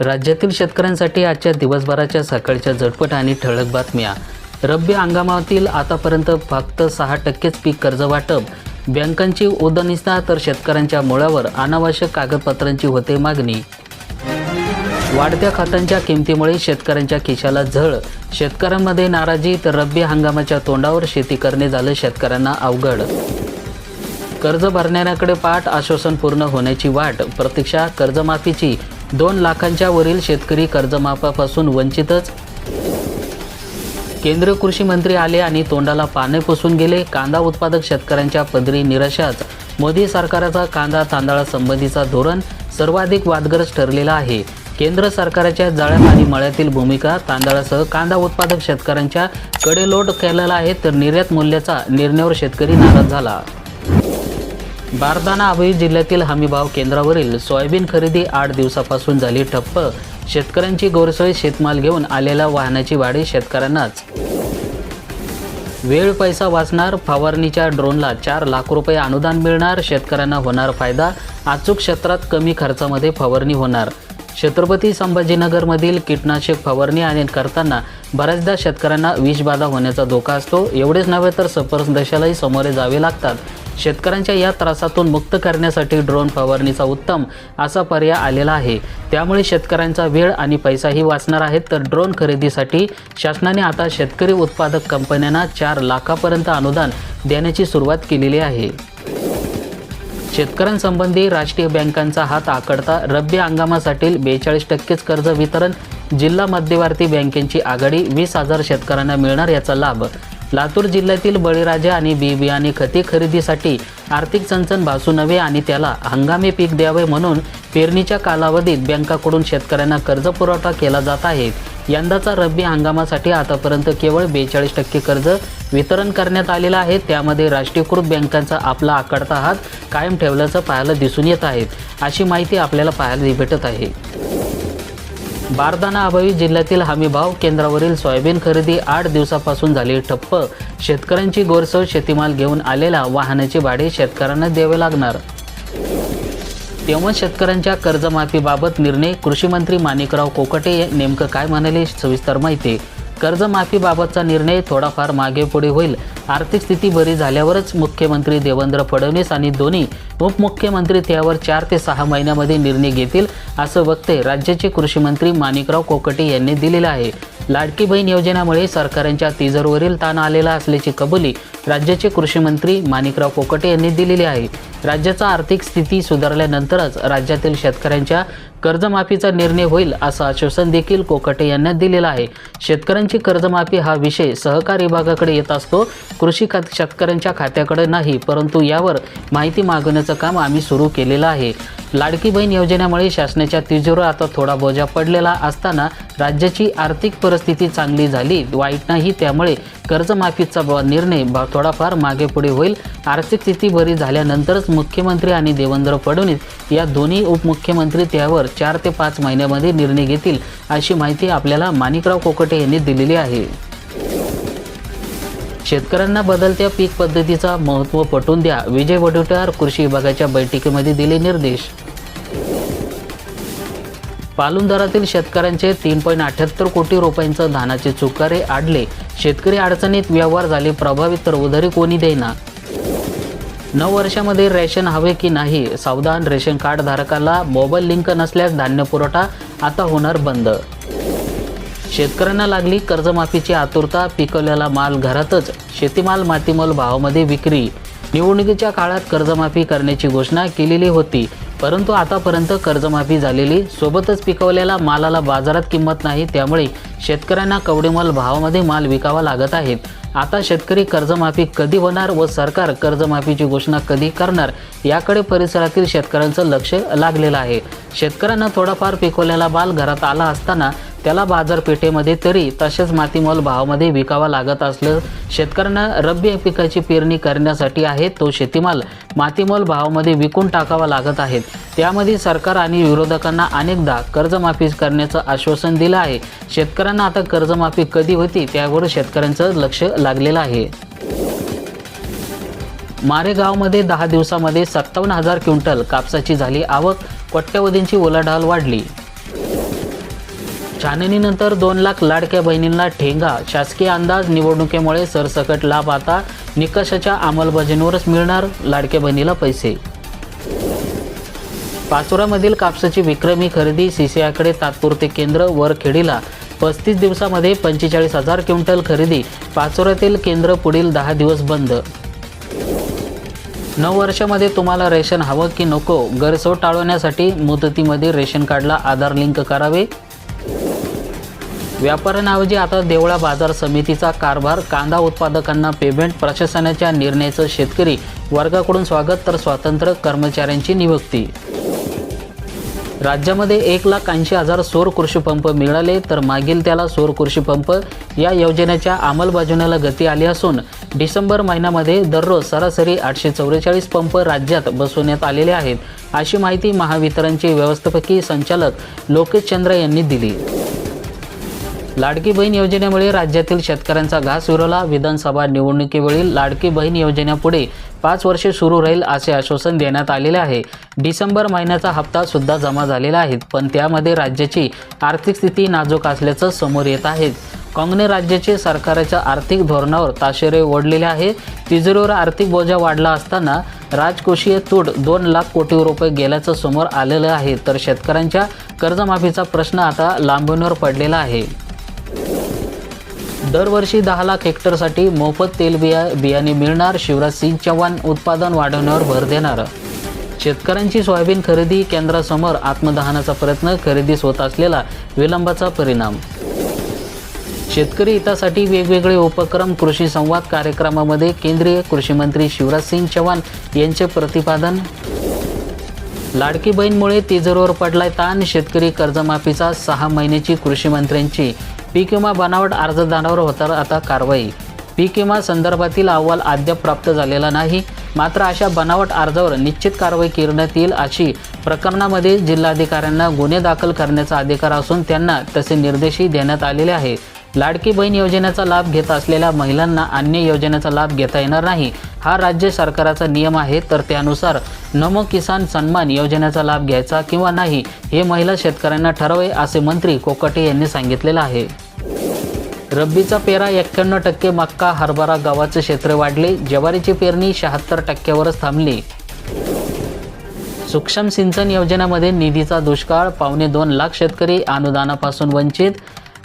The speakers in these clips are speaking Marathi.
राज्यातील शेतकऱ्यांसाठी आजच्या दिवसभराच्या सकाळच्या झटपट आणि ठळक बातम्या. रब्बी हंगामातील आतापर्यंत फक्त सहा टक्केच पीक कर्ज वाटप बँकांची उदनिस्ता तर शेतकऱ्यांच्या मुळावर अनावश्यक कागदपत्रांची होते मागणी. वाढत्या खतांच्या किमतीमुळे शेतकऱ्यांच्या खिशाला झळ. शेतकऱ्यांमध्ये नाराजी तर रब्बी हंगामाच्या तोंडावर शेती करणे झालं शेतकऱ्यांना अवघड. कर्ज भरणाऱ्याकडे पाठ आश्वासन पूर्ण होण्याची वाट. प्रतीक्षा कर्जमाफीची दोन लाखांच्या वरील शेतकरी कर्जमाफापासून वंचितच. केंद्रीय कृषी मंत्री आले आणि तोंडाला पाने पुसून गेले. कांदा उत्पादक शेतकऱ्यांच्या पदरी निराशाच. मोदी सरकाराचा कांदा तांदळासंबंधीचा धोरण सर्वाधिक वादग्रस्त ठरलेला आहे. केंद्र सरकारच्या जाळ्यात आणि मळ्यातील भूमिका तांदळासह कांदा उत्पादक शेतकऱ्यांच्या कडेलोट केलेला आहे तर निर्यात मूल्याचा निर्णयावर शेतकरी नाराज झाला. बारदाना अभय जिल्ह्यातील हमीभाव केंद्रावरील सोयाबीन खरेदी आठ दिवसापासून झाली ठप्प. शेतकऱ्यांची गोरसोय शेतमाल घेऊन आलेल्या वाहनाची भाडे शेतकऱ्यांनाच. वेळ पैसा वाचणार फवारणीच्या ड्रोनला चार लाख रुपये अनुदान मिळणार शेतकऱ्यांना होणार फायदा अचूक क्षेत्रात कमी खर्चामध्ये फवारणी होणार. छत्रपती संभाजीनगरमधील कीटनाशक फवारणी आणि करताना बऱ्याचदा शेतकऱ्यांना विषबाधा होण्याचा धोका असतो. एवढेच नव्हे तर सफरदशालाही सामोरे जावे लागतात. शेतकऱ्यांच्या या त्रासातून मुक्त करण्यासाठी ड्रोन फवारणीचा उत्तम असा पर्याय आलेला आहे. त्यामुळे शेतकऱ्यांचा वेळ आणि पैसाही वाचणार आहेत. तर ड्रोन खरेदीसाठी शासनाने आता शेतकरी उत्पादक कंपन्यांना चार लाखापर्यंत अनुदान देण्याची सुरुवात केलेली आहे. शेतकऱ्यांसंबंधी राष्ट्रीय बँकांचा हात आकडता रब्बी हंगामासाठी बेचाळीस टक्केच कर्ज वितरण जिल्हा मध्यवर्ती बँकेची आघाडी वीस हजार शेतकऱ्यांना मिळणार याचा लाभ लातूर जिल्ह्यातील बळीराजा आणि बी बियाणे खते खरेदीसाठी आर्थिक चणचण भासू नव्हे आणि त्याला हंगामी पीक द्यावे म्हणून पेरणीच्या कालावधीत बँकाकडून शेतकऱ्यांना कर्ज पुरवठा केला जात आहे. यंदाचा रब्बी हंगामासाठी आतापर्यंत केवळ बेचाळीस टक्के कर्ज वितरण करण्यात आलेलं आहे. त्यामध्ये राष्ट्रीयकृत बँकांचा आपला आकडता हात कायम ठेवल्याचं पाहायला दिसून येत आहे. अशी माहिती आपल्याला पाहायला भेटत आहे. बारदाना अभावी जिल्ह्यातील हमीभाव केंद्रावरील सोयाबीन खरेदी आठ दिवसापासून झाली ठप्प. शेतकऱ्यांची गोरसव शेतीमाल घेऊन आलेल्या वाहनाचे भाडे शेतकऱ्यांना द्यावे लागणार. तेव्हा शेतकऱ्यांच्या कर्जमाफीबाबत निर्णय कृषी मंत्री माणिकराव कोकटे नेमकं काय म्हणाले सविस्तर माहिती कर्जमाफीबाबतचा निर्णय थोडाफार मागे पुढे होईल. आर्थिक स्थिती बरी झाल्यावरच मुख्यमंत्री देवेंद्र फडणवीस आणि दोन्ही उपमुख्यमंत्री त्यावर चार ते सहा महिन्यामध्ये निर्णय घेतील असं वक्ते राज्याचे कृषी मंत्री माणिकराव कोकटे यांनी दिलेलं आहे. लाडकी बहीण योजनेमुळे सरकारांच्या तिजोरीवरील ताण आलेला असल्याची कबुली राज्याचे कृषी मंत्री माणिकराव कोकटे यांनी दिलेली आहे. राज्याचा आर्थिक स्थिती सुधारल्यानंतरच राज्यातील शेतकऱ्यांच्या कर्जमाफीचा निर्णय होईल असं आश्वासन देखील कोकटे यांना दिलेलं आहे. शेतकऱ्यांची कर्जमाफी हा विषय सहकार विभागाकडे येत असतो. कृषी खात शेतकऱ्यांच्या खात्याकडे नाही परंतु यावर माहिती मागवण्याचं काम आम्ही सुरू केलेलं आहे. लाडकी बहीण योजनेमुळे शासनाच्या तिजोरीवर आता थोडा बोजा पडलेला असताना राज्याची आर्थिक परिस्थिती चांगली झाली. वाईट नाही त्यामुळे कर्जमाफीचा निर्णय थोडाफार मागे पुढे होईल. आर्थिक स्थिती बरी झाल्यानंतरच मुख्यमंत्री आणि देवेंद्र फडणवीस या दोन्ही उपमुख्यमंत्री त्यावर चार ते पाच महिन्यामध्ये निर्णय घेतील अशी माहिती आपल्याला माणिकराव कोकटे यांनी दिलेली आहे. शेतकऱ्यांना बदलत्या पीक पद्धतीचा महत्त्व पटवून द्या. विजय वडेट्टीवार कृषी विभागाच्या बैठकीमध्ये दिले निर्देश. पालुंदरातील शेतकऱ्यांचे तीन पॉईंट अठ्याहत्तर कोटी रुपयांचं धानाचे चुकारे आडले. शेतकरी अडचणीत व्यवहार झाले प्रभावित तर उधारी कोणी देईना. नऊ वर्षामध्ये रेशन हवे की नाही सावधान रेशन कार्ड धारकाला मोबाईल लिंक नसल्यास धान्य पुरवठा आता होणार बंद. शेतकऱ्यांना लागली कर्जमाफीची आतुरता पिकवलेला माल घरातच शेतीमाल मातीमाल भावामध्ये विक्री. निवडणुकीच्या काळात कर्जमाफी करण्याची घोषणा केलेली होती. परंतु आतापर्यंत कर्जमाफी झालेली सोबतच पिकवलेल्या मालाला बाजारात किंमत नाही त्यामुळे शेतकऱ्यांना कवडेमाल भावामध्ये माल विकावा लागत आहेत आता शेतकरी कर्जमाफी कधी होणार व सरकार कर्जमाफीची घोषणा कधी करणार याकडे परिसरातील शेतकऱ्यांचं लक्ष लागलेलं आहे. शेतकऱ्यांना थोडाफार पिकवलेला माल घरात आला असताना त्याला बाजारपेठेमध्ये तरी तसेच मातीमोल भावामध्ये विकावा लागत असलं शेतकऱ्यांना रब्बी पिकाची पेरणी करण्यासाठी आहे तो शेतीमाल. मातीमोल भावामध्ये विकून टाकावा लागत आहेत त्यामध्ये सरकार आणि विरोधकांना अनेकदा कर्जमाफी करण्याचं आश्वासन दिलं आहे. शेतकऱ्यांना आता कर्जमाफी कधी होती त्यावर शेतकऱ्यांचं लक्ष लागलेलं आहे. मारेगावमध्ये दहा दिवसामध्ये सत्तावन्न हजार क्विंटल कापसाची झाली आवक. कोट्यवधींची उलाढाल वाढली. छाननीनंतर दोन लाख लाडक्या बहिणींना ठेंगा. शासकीय अंदाज निवडणुकीमुळे सरसकट लाभ आता निकषाच्या अंमलबजावणीवरच मिळणार लाडक्या बहिणीला पैसे. पाचोरामधील कापसाची विक्रमी खरेदी सीसीआयकडे तात्पुरते केंद्र वरखेडीला पस्तीस दिवसामध्ये पंचेचाळीस हजार क्विंटल खरेदी. पाचोऱ्यातील केंद्र पुढील दहा दिवस बंद. नऊ वर्षामध्ये तुम्हाला रेशन हवं की नको? गैरसोय टाळवण्यासाठी मुदतीमध्ये रेशन कार्डला आधार लिंक करावे. व्यापाऱ्यांऐवजी आता देवळा बाजार समितीचा कारभार कांदा उत्पादकांना पेमेंट प्रशासनाच्या निर्णयाचं शेतकरी वर्गाकडून स्वागत तर स्वातंत्र्य कर्मचाऱ्यांची नियुक्ती. राज्यामध्ये एक लाख ऐंशी हजार सौर कृषीपंप मिळाले तर मागील त्याला सौर कृषीपंप या योजनेच्या अंमलबजावणीला गती आली असून डिसेंबर महिन्यामध्ये दररोज सरासरी आठशे चौवेचाळीस पंप राज्यात बसवण्यात आलेले आहेत अशी माहिती महावितरणचे व्यवस्थापकीय संचालक लोकेश चंद्र यांनी दिली. लाडकी बहीण योजनेमुळे राज्यातील शेतकऱ्यांचा घास विरवला विधानसभा निवडणुकीवेळी लाडकी बहीण योजनेपुढे पाच वर्षे सुरू राहील असे आश्वासन देण्यात आलेले आहे. डिसेंबर महिन्याचा हप्ता सुद्धा जमा झालेला आहे पण त्यामध्ये राज्याची आर्थिक स्थिती नाजूक असल्याचं समोर येत आहे. काँग्रेस राज्याचे सरकारच्या आर्थिक धोरणावर ताशेरे ओढलेले आहे. तिजोरीवर आर्थिक बोजा वाढला असताना राजकोषीय तूट दोन लाख कोटी रुपये गेल्याचं समोर आलेलं आहे. तर शेतकऱ्यांच्या कर्जमाफीचा प्रश्न आता लांबणीवर पडलेला आहे. दरवर्षी दहा लाख हेक्टरसाठी मोफत तेलबिया बियाणे मिळणार. शिवराज सिंग चव्हाण उत्पादन वाढवण्यावर भर देणार. शेतकऱ्यांची सोयाबीन खरेदी केंद्रासमोर आत्मदहनाचा प्रयत्न खरेदीस होत असलेला विलंबाचा परिणाम. शेतकरी हितासाठी वेगवेगळे उपक्रम कृषी संवाद कार्यक्रमामध्ये केंद्रीय कृषी मंत्री शिवराज सिंग चव्हाण यांचे प्रतिपादन. लाडकी बहीणमुळे तिजोरीवर पडलाय ताण शेतकरी कर्जमाफीचा सहा महिन्याची कृषी मंत्र्यांची पीक विमा बनावट अर्जदारावर होणार आता कारवाई. पीक विमा संदर्भातील अहवाल अद्याप प्राप्त झालेला नाही मात्र अशा बनावट अर्जावर निश्चित कारवाई करण्यात येईल अशी प्रकरणामध्ये जिल्हाधिकाऱ्यांना गुन्हे दाखल करण्याचा अधिकार असून त्यांना तसे निर्देशही देण्यात आलेले आहे. लाडकी बहीण योजनेचा लाभ घेत असलेल्या महिलांना अन्य योजनेचा लाभ घेता येणार नाही हा राज्य सरकारचा नियम आहे तर त्यानुसार नमो किसान सन्मान योजनेचा लाभ घ्यायचा किंवा नाही हे महिला शेतकऱ्यांना ठरवे असे मंत्री कोकटे यांनी सांगितलेलं आहे. रब्बीचा पेरा एक्क्याण्णव टक्के मक्का हरभरा गव्हाचे क्षेत्र वाढले ज्वारीची पेरणी शहात्तर टक्क्यावरच थांबली. सूक्ष्म सिंचन योजनेमध्ये निधीचा दुष्काळ पावणे दोन लाख शेतकरी अनुदानापासून वंचित.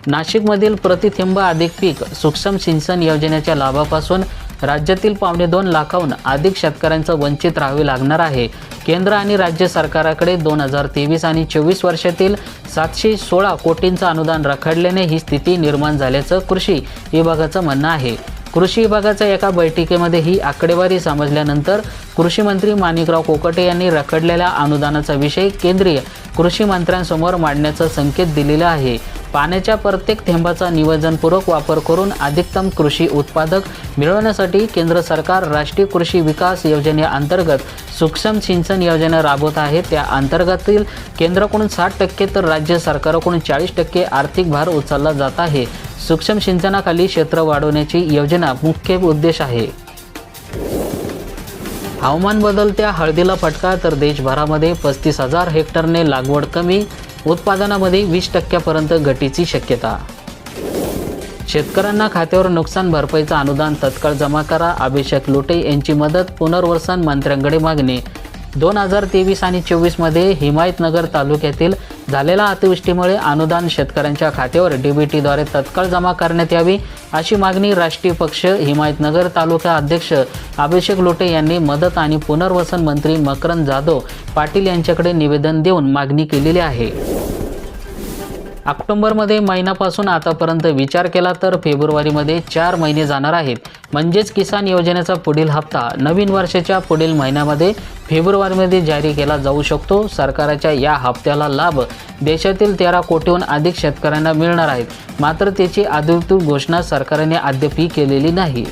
नाशिकमधील प्रतिथिंब अधिक पीक सूक्ष्म सिंचन योजनेच्या लाभापासून राज्यातील पावणे दोन लाखाहून अधिक शेतकऱ्यांचं वंचित राहावे लागणार आहे. केंद्र आणि राज्य सरकाराकडे दोन हजार तेवीस आणि चोवीस वर्षातील सातशे सोळा कोटींचं अनुदान रखडल्याने ही स्थिती निर्माण झाल्याचं कृषी विभागाचं म्हणणं आहे. कृषी विभागाच्या एका बैठकीमध्ये ही आकडेवारी समजल्यानंतर कृषी मंत्री माणिकराव कोकटे यांनी रखडलेल्या अनुदानाचा विषय केंद्रीय कृषी मंत्र्यांसमोर मांडण्याचा संकेत दिलेला आहे. पाण्याच्या प्रत्येक थेंबाचा नियोजनपूर्वक वापर करून अधिकतम कृषी उत्पादक मिळवण्यासाठी केंद्र सरकार राष्ट्रीय कृषी विकास योजनेअंतर्गत सूक्ष्म सिंचन योजना राबवत आहे. त्या अंतर्गतील केंद्राकडून साठ टक्के तर राज्य सरकारकडून चाळीस टक्के आर्थिक भार उचलला जात आहे. सूक्ष्म सिंचनाखाली क्षेत्र वाढवण्याची योजना मुख्य उद्देश आहे. हवामान बदलत्या हळदीला फटका तर देशभरामध्ये पस्तीस हजार हेक्टरने लागवड कमी उत्पादनामध्ये वीस टक्क्यापर्यंत घटीची शक्यता. शेतकऱ्यांना खात्यावर नुकसान भरपाईचं अनुदान तत्काळ जमा करा. अभिषेक लोटे यांची मदत पुनर्वसन मंत्र्यांकडे मागणी. दोन हजार तेवीस आणि चोवीसमध्ये हिमायतनगर तालुक्यातील झालेल्या अतिवृष्टीमुळे अनुदान शेतकऱ्यांच्या खात्यावर डीबीटीद्वारे तत्काळ जमा करण्यात यावी अशी मागणी राष्ट्रीय पक्ष हिमायतनगर तालुका अध्यक्ष अभिषेक लोटे यांनी मदत आणि पुनर्वसन मंत्री मकरंद जाधव पाटील यांच्याकडे निवेदन देऊन मागणी केलेली आहे. ऑक्टोंबरमध्ये महिन्यापासून आतापर्यंत विचार केला तर फेब्रुवारीमध्ये चार महिने जाणार आहेत. म्हणजेच किसान योजनेचा पुढील हप्ता नवीन वर्षाच्या पुढील महिन्यामध्ये फेब्रुवारीमध्ये जारी केला जाऊ शकतो. सरकारच्या या हप्त्याला लाभ देशातील तेरा कोटीहून अधिक शेतकऱ्यांना मिळणार आहेत. मात्र त्याची अधिकृत घोषणा सरकारने अद्यापही केलेली नाही.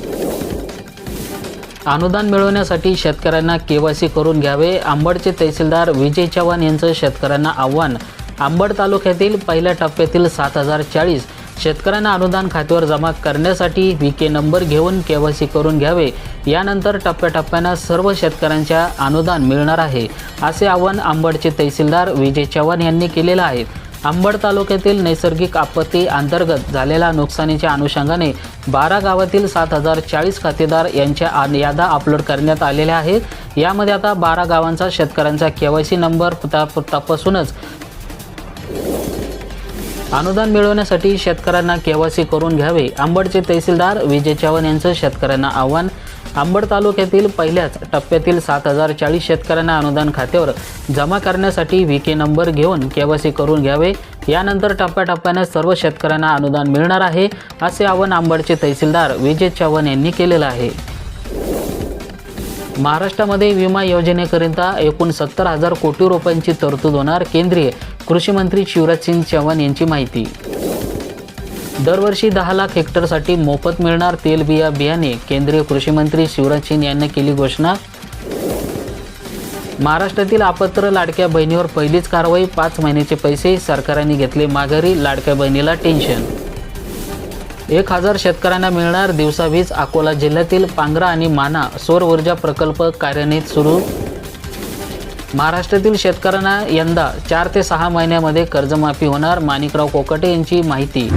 अनुदान मिळवण्यासाठी शेतकऱ्यांना केवायसी करून घ्यावे. आंबडचे तहसीलदार विजय चव्हाण यांचं शेतकऱ्यांना आव्हान आंबड तालुक्यातील पहिल्या टप्प्यातील सात हजार चाळीस शेतकऱ्यांना अनुदान खात्यावर जमा करण्यासाठी व्ही के नंबर घेऊन केवायसी करून घ्यावे. यानंतर टप्प्याटप्प्यानं सर्व शेतकऱ्यांच्या अनुदान मिळणार आहे असे आवाहन आंबडचे तहसीलदार विजय चव्हाण यांनी केलेलं आहे. अंबड तालुक्यातील नैसर्गिक आपत्ती अंतर्गत झालेल्या नुकसानीच्या अनुषंगाने बारा गावातील सात हजार चाळीस खातेदार यांच्या यादा अपलोड करण्यात आलेल्या आहेत. यामध्ये आता बारा गावांचा शेतकऱ्यांचा केवायसी नंबर तपासूनच अनुदान मिळवण्यासाठी शेतकऱ्यांना केवायसी करून घ्यावे. आंबडचे तहसीलदार विजय चव्हाण यांचं शेतकऱ्यांना आव्हान. आंबड तालुक्यातील पहिल्याच टप्प्यातील सात हजार चाळीस शेतकऱ्यांना अनुदान खात्यावर जमा करण्यासाठी व्ही के नंबर घेऊन केवायसी करून घ्यावे. यानंतर टप्प्याटप्प्याने सर्व शेतकऱ्यांना अनुदान मिळणार आहे असे आवाहन आंबडचे तहसीलदार विजय चव्हाण यांनी केलेलं आहे. महाराष्ट्रामध्ये विमा योजनेकरिता एकूण सत्तर हजार कोटी रुपयांची तरतूद होणार. केंद्रीय कृषी मंत्री शिवराज सिंग चव्हाण यांची माहिती. दरवर्षी दहा लाख हेक्टरसाठी मोफत मिळणार तेलबिया बियाणे केंद्रीय कृषी मंत्री शिवराज सिंग यांनी केली घोषणा. महाराष्ट्रातील आपत्र लाडक्या बहिणीवर पहिलीच कारवाई पाच महिन्याचे पैसे सरकारने घेतले माघारी लाडक्या बहिणीला टेन्शन. एक हजार शेतकऱ्यांना मिळणार दिवसा वीज अकोला जिल्ह्यातील पांगरा आणि माना सौर ऊर्जा प्रकल्प कार्यान्वित सुरू. महाराष्ट्रातील शेतकऱ्यांना यंदा चार ते सहा महिन्यामध्ये कर्जमाफी होणार. माणिकराव कोकटे यांची माहिती.